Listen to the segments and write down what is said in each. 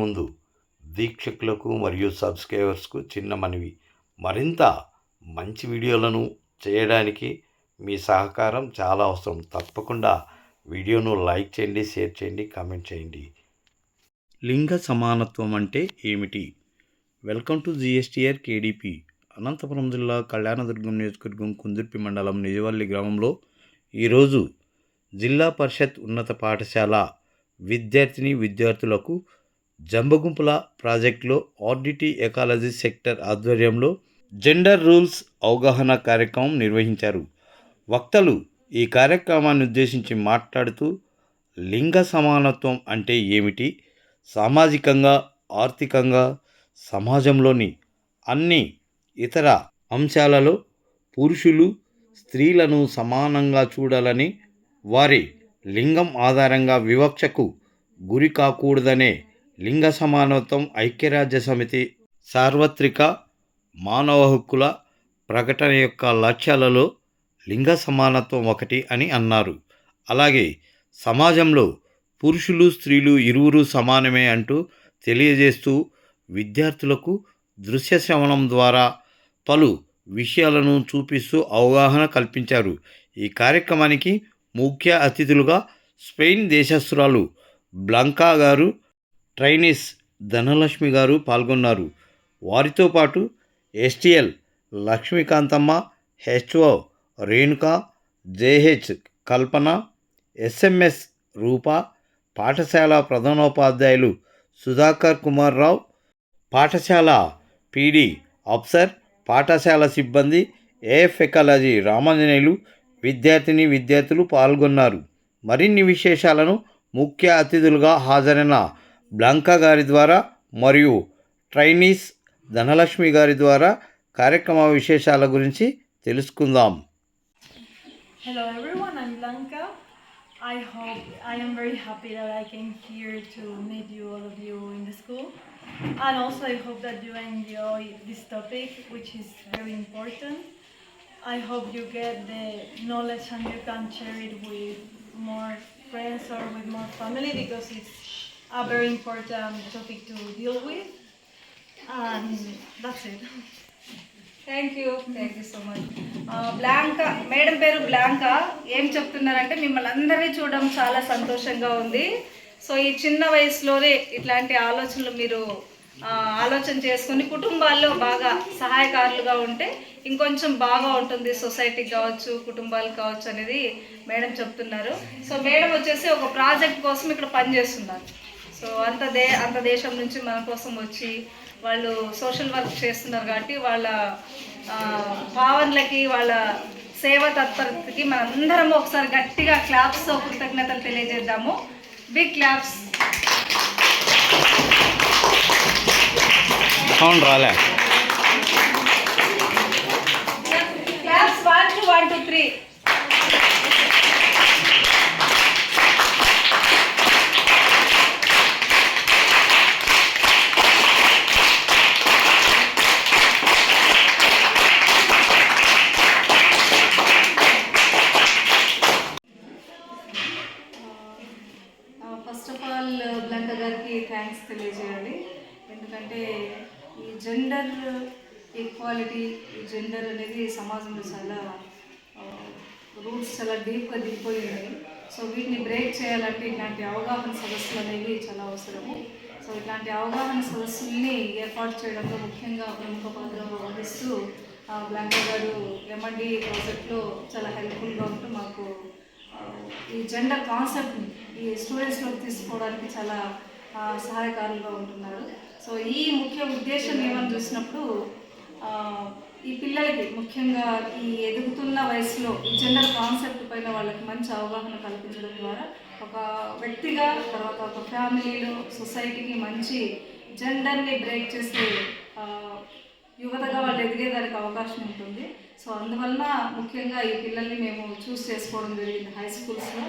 ముందు దీక్షకులకు మరియు సబ్స్క్రైబర్స్కు చిన్న మనవి. మరింత మంచి వీడియోలను చేయడానికి మీ సహకారం చాలా అవసరం. తప్పకుండా వీడియోను లైక్ చేయండి షేర్ చేయండి కామెంట్ చేయండి. లింగ సమానత్వం అంటే ఏమిటి? Welcome to GSTR KDP. Anantapuram జిల్లా కళ్యాణదుర్గం నియోజకవర్గం కుందుర్పి మండలం నిజవల్లి గ్రామంలో ఈరోజు జిల్లా పరిషత్ ఉన్నత పాఠశాల విద్యార్థిని విద్యార్థులకు జంబగుంపుల ప్రాజెక్టులో ఆడిటీ ఎకాలజీ సెక్టర్ ఆధ్వర్యంలో జెండర్ రూల్స్ అవగాహన కార్యక్రమం నిర్వహించారు. వక్తలు ఈ కార్యక్రమాన్ని ఉద్దేశించి మాట్లాడుతూ లింగ సమానత్వం అంటే ఏమిటి? సామాజికంగా ఆర్థికంగా సమాజంలోని అన్ని ఇతర అంశాలలో పురుషులు స్త్రీలను సమానంగా చూడాలని వారి లింగం ఆధారంగా వివక్షకు గురి కాకూడదనే లింగ సమానత్వం ఐక్యరాజ్య సమితి సార్వత్రిక మానవ హక్కుల ప్రకటన యొక్క లక్ష్యాలలో లింగ సమానత్వం ఒకటి అని అన్నారు. అలాగే సమాజంలో పురుషులు స్త్రీలు ఇరువురు సమానమే అంటూ తెలియజేస్తూ విద్యార్థులకు దృశ్య శ్రవణం ద్వారా పలు విషయాలను చూపిస్తూ అవగాహన కల్పించారు. ఈ కార్యక్రమానికి ముఖ్య అతిథులుగా స్పెయిన్ దేశస్తురాలు బ్లంకా గారు ట్రైనీస్ ధనలక్ష్మి గారు పాల్గొన్నారు. వారితో పాటు STL Lakshmikanthamma HO Renuka JH Kalpana SMS Roopa పాఠశాల ప్రధానోపాధ్యాయులు సుధాకర్ కుమార్ రావు పాఠశాల పీడి అఫ్సర్ పాఠశాల సిబ్బంది ఏఎఫ్ ఎకాలజీ రామాంజనేయులు విద్యార్థిని విద్యార్థులు పాల్గొన్నారు. మరిన్ని విశేషాలను ముఖ్య అతిథులుగా హాజరైన బ్లాంకా గారి ద్వారా మరియు ట్రైనీస్ ధనలక్ష్మి గారి ద్వారా కార్యక్రమ విశేషాల గురించి తెలుసుకుందాం. Hello everyone and Blanca I hope I am very happy that I can here to meet you all of you in the school and also I hope that you enjoy this topic which is very important I hope you get the knowledge and you can share it with more friends or with more family because it's a very important topic to deal with. And that's it. Thank you thank you so much Blanca madam పేరు Blanca ఏం చెప్తున్నారంటే మిమ్మల్ని అందరినీ చూడడం చాలా సంతోషంగా ఉంది. So ఈ చిన్న వయసులోనే ఇట్లాంటి ఆలోచనలు మీరు ఆలోచన చేసుకుని కుటుంబాల్లో బాగా సహాయకారులుగా ఉంటే ఇంకొంచెం బాగా ఉంటుంది సొసైటీకి కావచ్చు కుటుంబాలకు కావచ్చు అనేది మేడం చెప్తున్నారు. సో మేడం వచ్చేసి ఒక ప్రాజెక్ట్ కోసం ఇక్కడ పనిచేస్తున్నారు. సో అంత దే అంత దేశం నుంచి మన కోసం వచ్చి వాళ్ళు సోషల్ వర్క్ చేస్తున్నారు కాబట్టి వాళ్ళ భావనలకి వాళ్ళ సేవ తత్పరతకి మనందరం ఒకసారి గట్టిగా క్లాప్స్తో కృతజ్ఞతలు తెలియజేద్దాము. బిగ్ క్లాప్స్ సౌండ్ రాలే. Claps one two one two three ఎందుకంటే ఈ జెండర్ ఈక్వాలిటీ ఈ జెండర్ అనేది సమాజంలో చాలా రూట్స్ చాలా డీప్గా దిగిపోయి ఉన్నాయి సో వీటిని బ్రేక్ చేయాలంటే ఇలాంటి అవగాహన సదస్సులు అనేవి చాలా అవసరము. సో ఇలాంటి అవగాహన సదస్సుల్ని ఏర్పాటు చేయడంలో ముఖ్యంగా ప్రముఖ పాత్ర వహిస్తూ ఆ, బ్లాంకా గారు ఎంఎండి ప్రాజెక్ట్లో చాలా హెల్ప్ఫుల్గా ఉంటూ మాకు ఈ జెండర్ కాన్సెప్ట్ని ఈ స్టూడెంట్స్లోకి తీసుకోవడానికి చాలా సహాయకారులుగా ఉంటున్నారు. సో ఈ ముఖ్య ఉద్దేశం ఏమని చూసినప్పుడు ఈ పిల్లలకి ముఖ్యంగా ఈ ఎదుగుతున్న వయసులో ఈ జెండర్ కాన్సెప్ట్ పైన వాళ్ళకి మంచి అవగాహన కల్పించడం ద్వారా ఒక వ్యక్తిగా తర్వాత ఒక ఫ్యామిలీలో సొసైటీకి మంచి జెండర్ని బ్రేక్ చేసే యువతగా వాళ్ళు ఎదిగేదానికి అవకాశం ఉంటుంది. సో అందువలన ముఖ్యంగా ఈ పిల్లల్ని మేము చూస్ చేసుకోవడం జరిగింది హై స్కూల్స్లో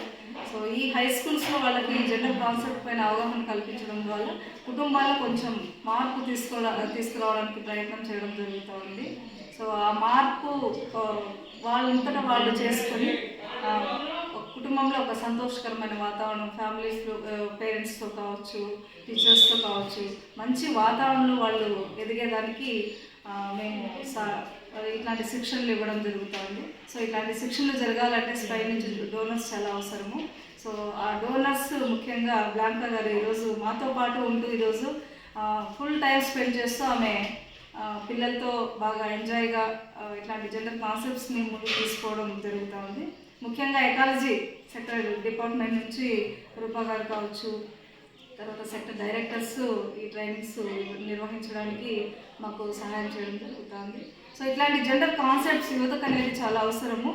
సో ఈ హై స్కూల్స్లో వాళ్ళకి జనరల్ కాన్సెప్ట్ పైన అవగాహన కల్పించడం ద్వారా కుటుంబాల్లో కొంచెం మార్పు తీసుకోవడా తీసుకురావడానికి ప్రయత్నం చేయడం జరుగుతూ ఉంది. సో ఆ మార్పు వాళ్ళంతటా వాళ్ళు చేసుకొని కుటుంబంలో ఒక సంతోషకరమైన వాతావరణం ఫ్యామిలీస్లో పేరెంట్స్తో కావచ్చు టీచర్స్తో కావచ్చు మంచి వాతావరణంలో వాళ్ళు ఎదిగేదానికి మేము సా ఇట్లాంటి శిక్షణలు ఇవ్వడం జరుగుతుంది. సో ఇట్లాంటి శిక్షణలు జరగాలంటే స్పై నుంచి డోనర్స్ చాలా అవసరము. సో ఆ డోనర్స్ ముఖ్యంగా బ్లాంకా గారు ఈరోజు మాతో పాటు ఉంటూ ఈరోజు ఫుల్ టైం స్పెండ్ చేస్తూ ఆమె పిల్లలతో బాగా ఎంజాయ్గా ఇట్లాంటి జనరల్ కాన్సెప్ట్స్ని ముందుకు తీసుకోవడం జరుగుతూ ఉంది. ముఖ్యంగా ఎకాలజీ సెక్టర్ డిపార్ట్మెంట్ నుంచి రూపా గారు కావచ్చు తర్వాత సెక్టర్ డైరెక్టర్స్ ఈ ట్రైనింగ్స్ నిర్వహించడానికి మాకు సహాయం చేయడం జరుగుతుంది. సో ఇట్లాంటి జెండర్ కాన్సెప్ట్స్ యువతకు అనేది చాలా అవసరము.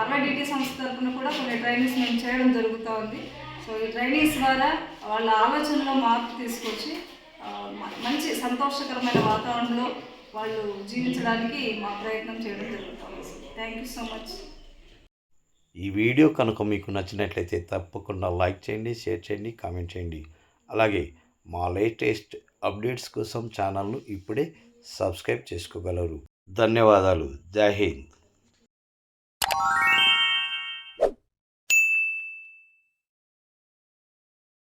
ఆర్వైడిటీ సంస్థ తరఫున కూడా కొన్ని ట్రైనింగ్స్ మేము చేయడం జరుగుతూ ఉంది సో ఈ ట్రైనింగ్స్ ద్వారా వాళ్ళ ఆలోచనలో మార్పు తీసుకొచ్చి మంచి సంతోషకరమైన వాతావరణంలో వాళ్ళు జీవించడానికి మా ప్రయత్నం చేయడం జరుగుతుంది. థ్యాంక్ యూ సో మచ్ ఈ వీడియో కనుక మీకు నచ్చినట్లయితే తప్పకుండా లైక్ చేయండి షేర్ చేయండి కామెంట్ చేయండి. అలాగే మా లేటెస్ట్ అప్డేట్స్ కోసం ఛానల్ను ఇప్పుడే సబ్స్క్రైబ్ చేసుకోగలరు. ధన్యవాదాలు. జై హింద్.